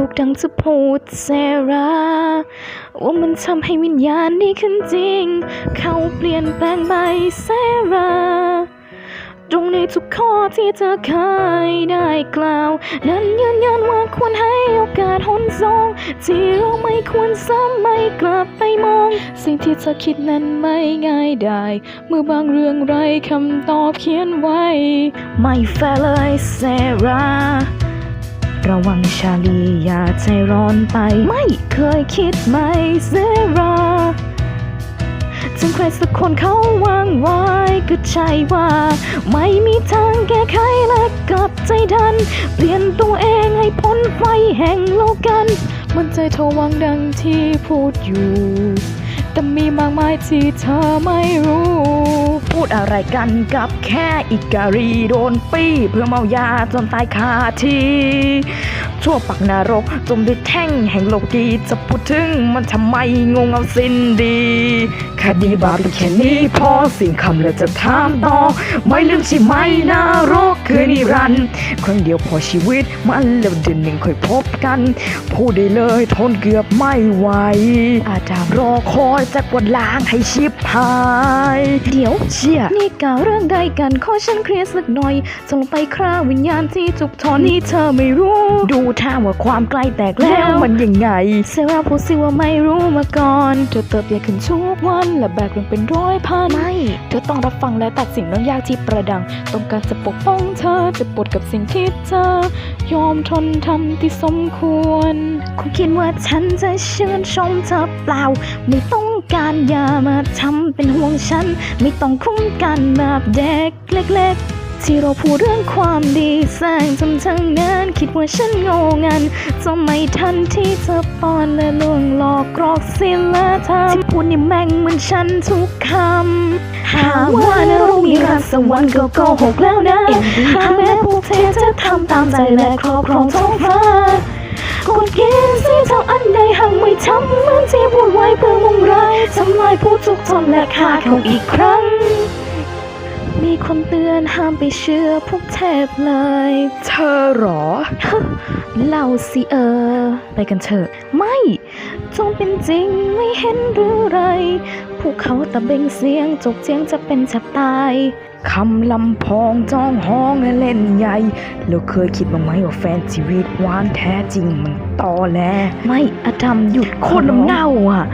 ถูกดังจะพูดเซราว่ามันทำให้วิญญาณนี้ขึ้นจริง เขาเปลี่ยนแปลงไปเซราตรงในทุกข้อที่เธอเคยได้กล่าว นั้นยืนยันว่าควรให้โอกาสหนสองที่เราไม่ควรซ้ำไม่กลับไปมอง สิ่งที่เธอคิดนั้นไม่ง่ายได้ เมื่อบางเรื่องไรคำตอบเขียนไว้ ไม่แฟร์เลยเซรา ระวังชาลีอย่าใจร้อนไป ไม่เคยคิดไหมเซราถึงใครสักคนเขาวางไว้ก็ใช่ว่า ไม่มีทางแก้ไขและกลับใจดัน เปลี่ยนตัวเองให้พ้นไฟแห่งโลกัน มันใจเธอวังดังที่พูดอยู่ แต่มีมากมายที่เธอไม่รู้ พูดอะไรกันกับแค่อิการีโดนปี้เพื่อเมายาจนตายคาทีชั่วปักนรกจมด้วยแท่งแห่งโลกีจะพูดถึงมันทำไมงงเอาสิ้นดี ดีบาปแค่นี้พอสิ่งคำแล้วจะถามต่อ ไม่ลืมใช่ไหมนรกคือนิรันดร์ครั้งเดียวพอชีวิตมันแล้วเดือนหนึ่งค่อยพบกัน พูดได้เลยทนเกือบไม่ไหว อาจารย์รอคอยจะกวาดล้างให้ชิบหาย เดี๋ยวเชี่ยนี่กล่าวเรื่องใดกันขอฉันเคลียร์สักหน่อยจงไปคราวิญญาณที่จุกทอนนี่เธอไม่รู้ ดูท่าว่าความใกล้แตกแล้วมันยังไงเซราพูดสิว่าไม่รู้มาก่อนเธอเติบใหญ่ขึ้นทุกวันและแบกลงเป็นร้อยพันไม่เธอต้องรับฟังและตัดสินเรื่องยากที่ประดัง ต้องการจะปกป้องเธอจะปวดกับสิ่งที่เธอยอมทนทำที่สมควร คุณคิดว่าฉันจะชื่นชมเธอเปล่า ไม่ต้องการอย่ามาทำเป็นห่วงฉัน ไม่ต้องคุ้มกันแบบเด็กเล็กๆ ที่เราพูดเรื่องความดีแสงจนทั้งนั้นคิดว่าฉันโง่งันจะไม่ทันที่เธอป้อนและลวงหลอกกรอกสินและทำที่พูดนี่แม่งเหมือนฉันทุกคำหาว่านรกมีรักสวรรค์ก็โกหกแล้วนะหาแม้พวกเธอจะทำตามใจและครอบครองท้องฟ้ากดเกณฑ์ที่เท่าอันใดหากไม่ทำเหมือนที่พูดไว้เพื่อมุ่งร้ายทำลายผู้ทุกทนและฆ่าเขาอีกครั้ง มีคนเตือนห้ามไปเชื่อพวกเทพเลย เธอหรอเล่าสิเออ ไปกันเถอะ ไม่ จงเป็นจริงไม่เห็นหรือไร พวกเขาตะเบงเสียงจกเจียงจะเป็นจะตายคำลำพองจ้องห้องเล่นใหญ่ แล้วเคยคิดบ้างไหมว่าแฟนชีวิตหวานแท้จริงมันตอแล ไม่อธรรมหยุดโคตรน้ำเน่าอะ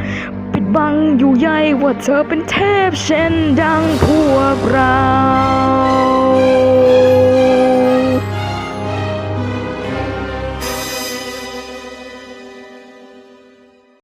บังอยู่ใยว่าเธอเป็นเทพเช่นดังพวกเรา